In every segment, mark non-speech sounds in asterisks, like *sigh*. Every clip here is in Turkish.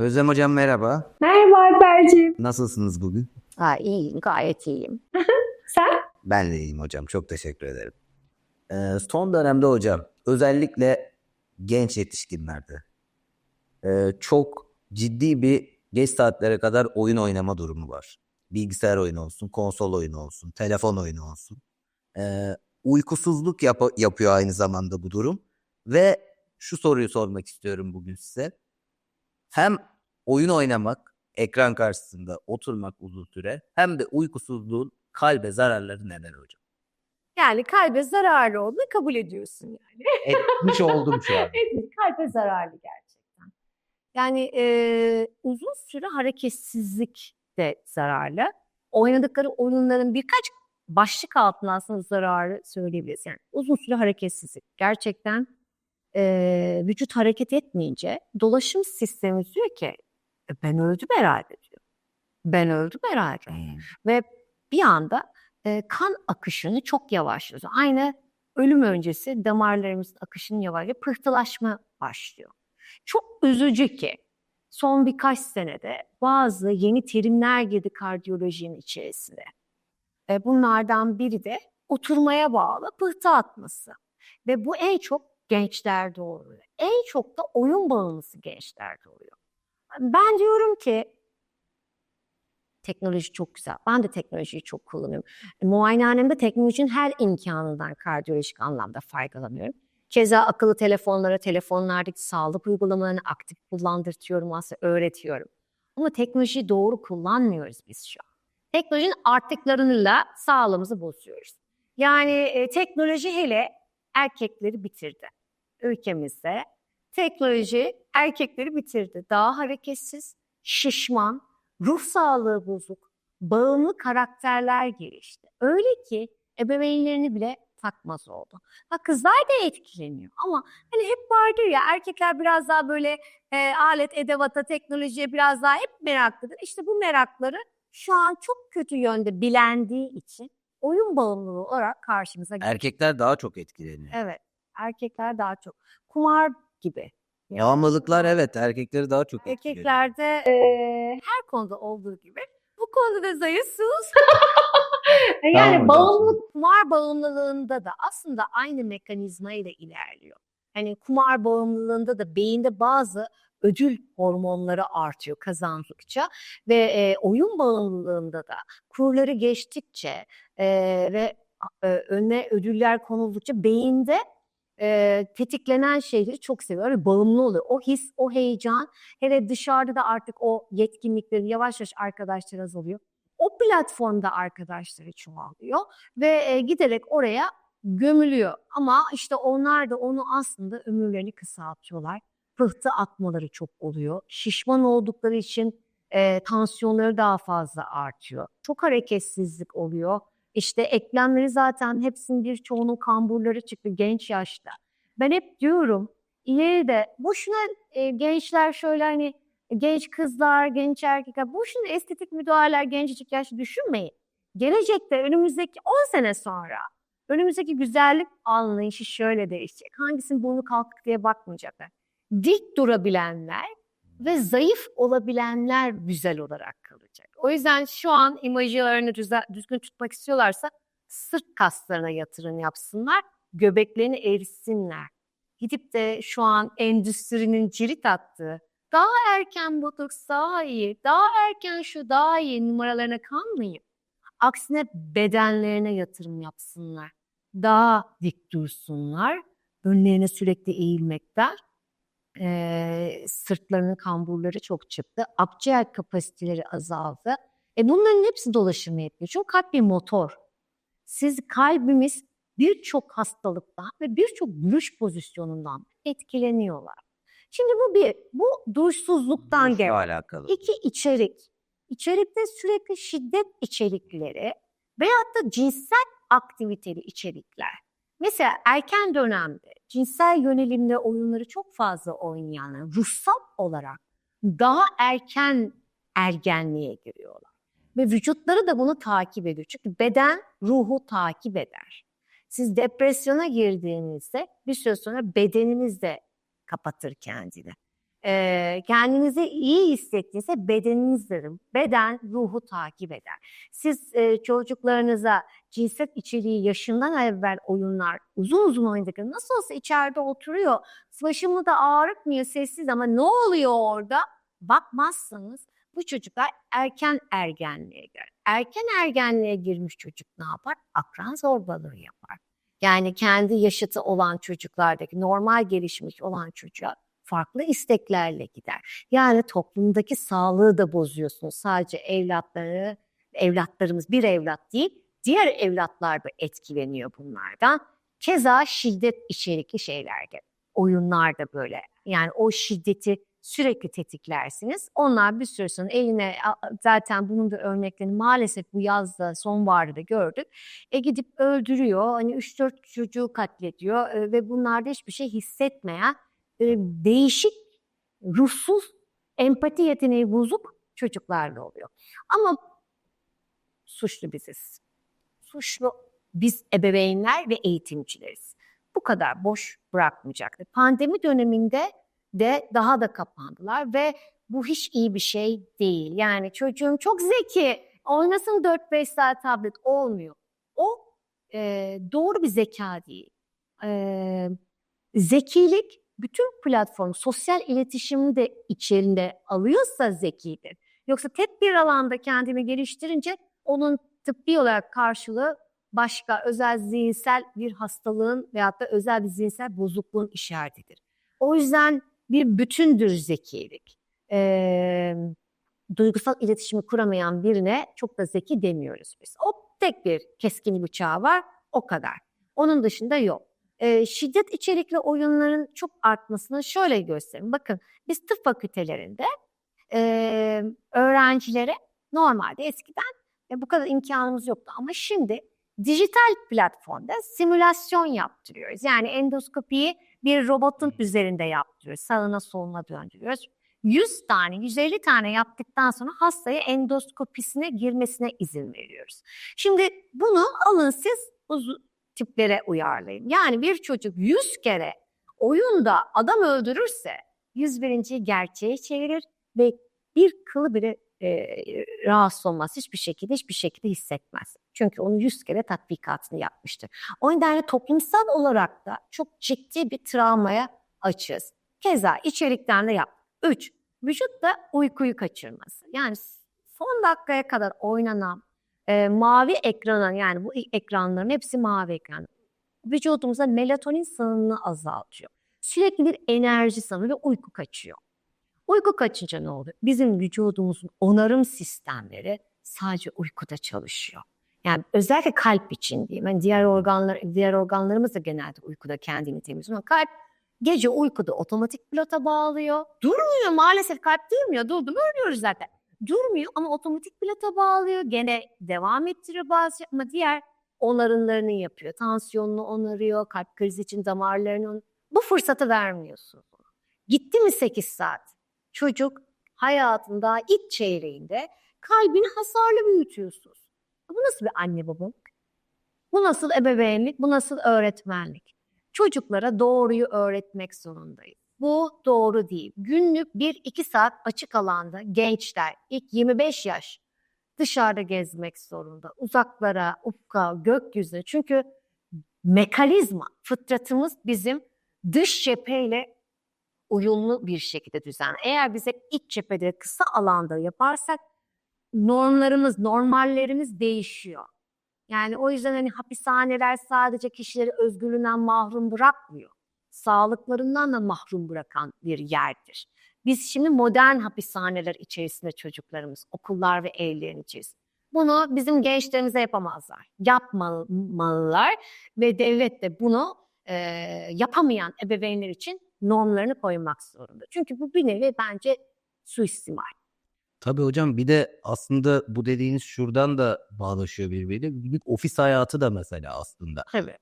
Özlem Hocam merhaba. Merhaba Alperciğim. Nasılsınız bugün? Ha, iyiyim, gayet iyiyim. *laughs* Sen? Ben de iyiyim hocam. Çok teşekkür ederim. Ee, son dönemde hocam özellikle genç yetişkinlerde e, çok ciddi bir geç saatlere kadar oyun oynama durumu var. Bilgisayar oyunu olsun, konsol oyunu olsun, telefon oyunu olsun. Ee, uykusuzluk yap- yapıyor aynı zamanda bu durum. Ve şu soruyu sormak istiyorum bugün size. Hem oyun oynamak, ekran karşısında oturmak uzun süre hem de uykusuzluğun kalbe zararları neler hocam? Yani kalbe zararlı olduğunu kabul ediyorsun yani. Etmiş *laughs* oldum şu an. Evet, kalbe zararlı gerçekten. Yani e, uzun süre hareketsizlik de zararlı. Oynadıkları oyunların birkaç başlık altında aslında zararı söyleyebiliriz. Yani uzun süre hareketsizlik. Gerçekten e, vücut hareket etmeyince dolaşım sistemi diyor ki "E, ben öldüm herhalde diyor. Ben öldüm herhalde. Ve bir anda e, kan akışını çok yavaşlıyor. Aynı ölüm öncesi damarlarımızın akışının yavaş ve pıhtılaşma başlıyor. Çok üzücü ki son birkaç senede bazı yeni terimler girdi kardiyolojinin içerisine. E, bunlardan biri de oturmaya bağlı pıhtı atması. Ve bu en çok gençlerde oluyor. En çok da oyun bağımlısı gençlerde oluyor. Ben diyorum ki teknoloji çok güzel. Ben de teknolojiyi çok kullanıyorum. Muayenehanemde teknolojinin her imkanından kardiyolojik anlamda faydalanıyorum. Keza akıllı telefonlara, telefonlardaki sağlık uygulamalarını aktif kullandırtıyorum aslında öğretiyorum. Ama teknolojiyi doğru kullanmıyoruz biz şu an. Teknolojinin artıklarıyla sağlığımızı bozuyoruz. Yani e, teknoloji hele erkekleri bitirdi. Ülkemizde teknoloji erkekleri bitirdi. Daha hareketsiz, şişman, ruh sağlığı bozuk, bağımlı karakterler gelişti. Öyle ki ebeveynlerini bile takmaz oldu. Ha kızlar da etkileniyor ama hani hep vardır ya erkekler biraz daha böyle e, alet edevata, teknolojiye biraz daha hep meraklıdır. İşte bu merakları şu an çok kötü yönde bilendiği için oyun bağımlılığı olarak karşımıza geliyor. Erkekler daha çok etkileniyor. Evet, erkekler daha çok. Kumar gibi. Bağımlılıklar evet erkekleri daha çok etkiliyor. Erkeklerde eee, her konuda olduğu gibi bu konuda da zayıfsınız. *laughs* Yani Tamam hocam. bağımlılık kumar bağımlılığında da aslında aynı mekanizma ile ilerliyor. Hani kumar bağımlılığında da beyinde bazı ödül hormonları artıyor kazandıkça ve e, oyun bağımlılığında da kurları geçtikçe e, ve e, önüne ödüller konuldukça beyinde e, tetiklenen şeyleri çok seviyor ve bağımlı oluyor. O his, o heyecan hele dışarıda da artık o yetkinlikleri yavaş yavaş arkadaşlar azalıyor. O platformda arkadaşları çoğalıyor ve e, giderek oraya gömülüyor. Ama işte onlar da onu aslında ömürlerini kısaltıyorlar. Pıhtı atmaları çok oluyor. Şişman oldukları için e, tansiyonları daha fazla artıyor. Çok hareketsizlik oluyor. İşte eklemleri zaten hepsinin birçoğunun kamburları çıktı genç yaşta. Ben hep diyorum ileride boşuna e, gençler şöyle hani genç kızlar, genç erkekler boşuna estetik müdahaleler gencecik yaşta düşünmeyin. Gelecekte önümüzdeki 10 sene sonra önümüzdeki güzellik anlayışı şöyle değişecek. Hangisinin burnu kalkık diye bakmayacaklar. Dik durabilenler ve zayıf olabilenler güzel olarak kalacak. O yüzden şu an imajlarını düzgün tutmak istiyorlarsa sırt kaslarına yatırım yapsınlar, göbeklerini eritsinler. Gidip de şu an endüstrinin cirit attığı daha erken botoks daha iyi, daha erken şu daha iyi numaralarına kanmayın. Aksine bedenlerine yatırım yapsınlar. Daha dik dursunlar. Önlerine sürekli eğilmekten eee, sırtlarının kamburları çok çıktı. Akciğer kapasiteleri azaldı. E bunların hepsi dolaşımı yapıyor. Çünkü kalp bir motor. Siz kalbimiz birçok hastalıktan ve birçok duruş pozisyonundan etkileniyorlar. Şimdi bu bir, bu duruşsuzluktan Duruşla gelen. alakalı. İki içerik. İçerikte sürekli şiddet içerikleri veyahut da cinsel aktiviteli içerikler. Mesela erken dönemde cinsel yönelimde oyunları çok fazla oynayanlar ruhsal olarak daha erken ergenliğe giriyorlar. Ve vücutları da bunu takip ediyor. Çünkü beden ruhu takip eder. Siz depresyona girdiğinizde bir süre sonra bedeniniz de kapatır kendini. Ee, kendinizi iyi hissettiğinizde bedeninizdir. Beden ruhu takip eder. Siz e, çocuklarınıza cinsiyet içeriği yaşından evvel oyunlar uzun uzun oynadığında nasıl olsa içeride oturuyor. Başımı da ağrıtmıyor sessiz ama ne oluyor orada? Bakmazsanız bu çocuklar erken ergenliğe girer. Erken ergenliğe girmiş çocuk ne yapar? Akran zorbalığı yapar. Yani kendi yaşıtı olan çocuklardaki normal gelişmiş olan çocuğa farklı isteklerle gider. Yani toplumdaki sağlığı da bozuyorsunuz. Sadece evlatları, evlatlarımız bir evlat değil, diğer evlatlar da etkileniyor bunlardan. Keza şiddet içerikli şeylerde, oyunlar da böyle. Yani o şiddeti sürekli tetiklersiniz. Onlar bir süre sonra eline zaten bunun da örneklerini maalesef bu yazda sonbaharda da gördük. E gidip öldürüyor. Hani 3-4 çocuğu katlediyor e, ve bunlarda hiçbir şey hissetmeyen değişik ruhsuz empati yeteneği bozuk çocuklarla oluyor. Ama suçlu biziz. Suçlu biz ebeveynler ve eğitimcileriz. Bu kadar boş bırakmayacaktır. Pandemi döneminde de daha da kapandılar ve bu hiç iyi bir şey değil. Yani çocuğum çok zeki, oynasın 4-5 saat tablet olmuyor. O e, doğru bir zeka değil. E, zekilik bütün platform, sosyal iletişimi de içerisinde alıyorsa zekidir. Yoksa tek bir alanda kendini geliştirince onun tıbbi olarak karşılığı başka özel zihinsel bir hastalığın veyahut da özel bir zihinsel bozukluğun işaretidir. O yüzden bir bütündür zekilik. Ee, duygusal iletişimi kuramayan birine çok da zeki demiyoruz biz. O tek bir keskin bıçağı var, o kadar. Onun dışında yok. Ee, şiddet içerikli oyunların çok artmasını şöyle göstereyim. Bakın biz tıp fakültelerinde e, öğrencilere normalde eskiden e, bu kadar imkanımız yoktu ama şimdi dijital platformda simülasyon yaptırıyoruz. Yani endoskopiyi bir robotun üzerinde yaptırıyoruz. Sağına soluna döndürüyoruz. 100 tane, 150 tane yaptıktan sonra hastaya endoskopisine girmesine izin veriyoruz. Şimdi bunu alın siz tiplere uyarlayın. Yani bir çocuk 100 kere oyunda adam öldürürse 101. gerçeğe çevirir ve bir kılı bile e, rahatsız olmaz. Hiçbir şekilde hiçbir şekilde hissetmez. Çünkü onu 100 kere tatbikatını yapmıştır. O nedenle toplumsal olarak da çok ciddi bir travmaya açığız. Keza içerikten de yap. 3. Vücutta uykuyu kaçırması. Yani son dakikaya kadar oynanan e, mavi ekrana yani bu ekranların hepsi mavi ekran. Vücudumuza melatonin salınımını azaltıyor. Sürekli bir enerji salınımı ve uyku kaçıyor. Uyku kaçınca ne oluyor? Bizim vücudumuzun onarım sistemleri sadece uykuda çalışıyor. Yani özellikle kalp için diyeyim. Yani diğer organlar diğer organlarımız da genelde uykuda kendini temizliyor. Ama kalp gece uykuda otomatik pilota bağlıyor. Durmuyor maalesef kalp durmuyor. Durdu mu ölüyoruz zaten. Durmuyor ama otomatik pilota bağlıyor. Gene devam ettiriyor bazı ama diğer onarımlarını yapıyor. Tansiyonunu onarıyor, kalp krizi için damarlarını Bu fırsatı vermiyorsun. Gitti mi 8 saat? Çocuk hayatında ilk çeyreğinde kalbini hasarlı büyütüyorsunuz. Bu nasıl bir anne babalık? Bu nasıl ebeveynlik? Bu nasıl öğretmenlik? Çocuklara doğruyu öğretmek zorundayız. Bu doğru değil. Günlük 1-2 saat açık alanda gençler ilk 25 yaş dışarıda gezmek zorunda. Uzaklara, ufka, gökyüzüne. Çünkü mekanizma, fıtratımız bizim dış cepheyle uyumlu bir şekilde düzen. Eğer biz hep iç cephede kısa alanda yaparsak normlarımız, normallerimiz değişiyor. Yani o yüzden hani hapishaneler sadece kişileri özgürlüğünden mahrum bırakmıyor. Sağlıklarından da mahrum bırakan bir yerdir. Biz şimdi modern hapishaneler içerisinde çocuklarımız, okullar ve evlerin içerisinde. Bunu bizim gençlerimize yapamazlar. Yapmamalılar ve devlet de bunu e, yapamayan ebeveynler için normlarını koymak zorunda. Çünkü bu bir nevi bence suistimal. Tabii hocam bir de aslında bu dediğiniz şuradan da bağlaşıyor birbiriyle. Bir ofis hayatı da mesela aslında. Tabii.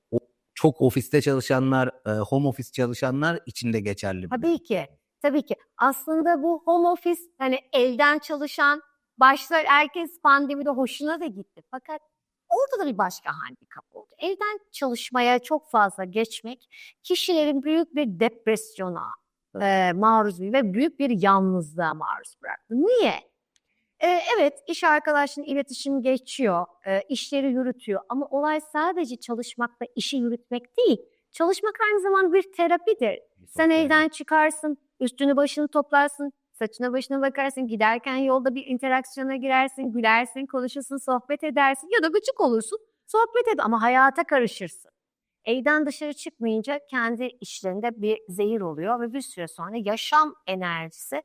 Çok ofiste çalışanlar, e, home office çalışanlar için de geçerli. Tabii ki. Tabii ki. Aslında bu home office hani elden çalışan başlar herkes pandemide hoşuna da gitti. Fakat orada da bir başka handikap oldu. Evden çalışmaya çok fazla geçmek kişilerin büyük bir depresyona, e, maruz ve büyük bir yalnızlığa maruz bıraktı. Niye? E, evet iş arkadaşının iletişim geçiyor, e, işleri yürütüyor ama olay sadece çalışmakta işi yürütmek değil. Çalışmak aynı zamanda bir terapidir. Sen evden çıkarsın, üstünü başını toplarsın, saçına başına bakarsın, giderken yolda bir interaksiyona girersin, gülersin, konuşursun, sohbet edersin ya da gıcık olursun, sohbet ed ama hayata karışırsın. Evden dışarı çıkmayınca kendi işlerinde bir zehir oluyor ve bir süre sonra yaşam enerjisi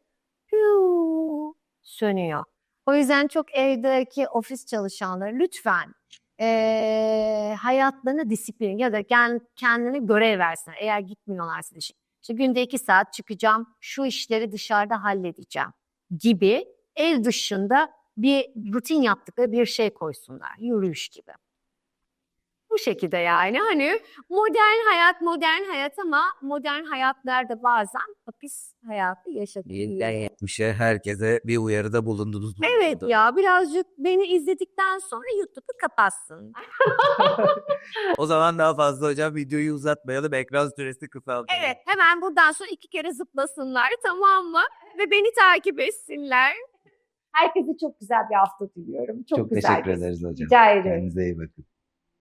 huu, sönüyor. O yüzden çok evdeki ofis çalışanları lütfen eee hayatlarına disiplin ya da kendine görev versinler. Eğer gitmiyorlarsa işe. İşte günde iki saat çıkacağım, şu işleri dışarıda halledeceğim gibi ev dışında bir rutin yaptıkları bir şey koysunlar. Yürüyüş gibi. Bu şekilde yani hani modern hayat modern hayat ama modern hayatlarda bazen hapis hayatı yaşatıyor. 7'den 70'e herkese bir uyarıda bulundunuz. bu Evet ya birazcık beni izledikten sonra YouTube'u kapatsın. *laughs* O zaman daha fazla hocam videoyu uzatmayalım. Ekran süresi kısaltalım. Evet hemen buradan sonra iki kere zıplasınlar tamam mı? Ve beni takip etsinler. Herkese çok güzel bir hafta diliyorum. Çok, Çok güzel teşekkür ederiz hocam. Rica ederim. Kendinize iyi bakın.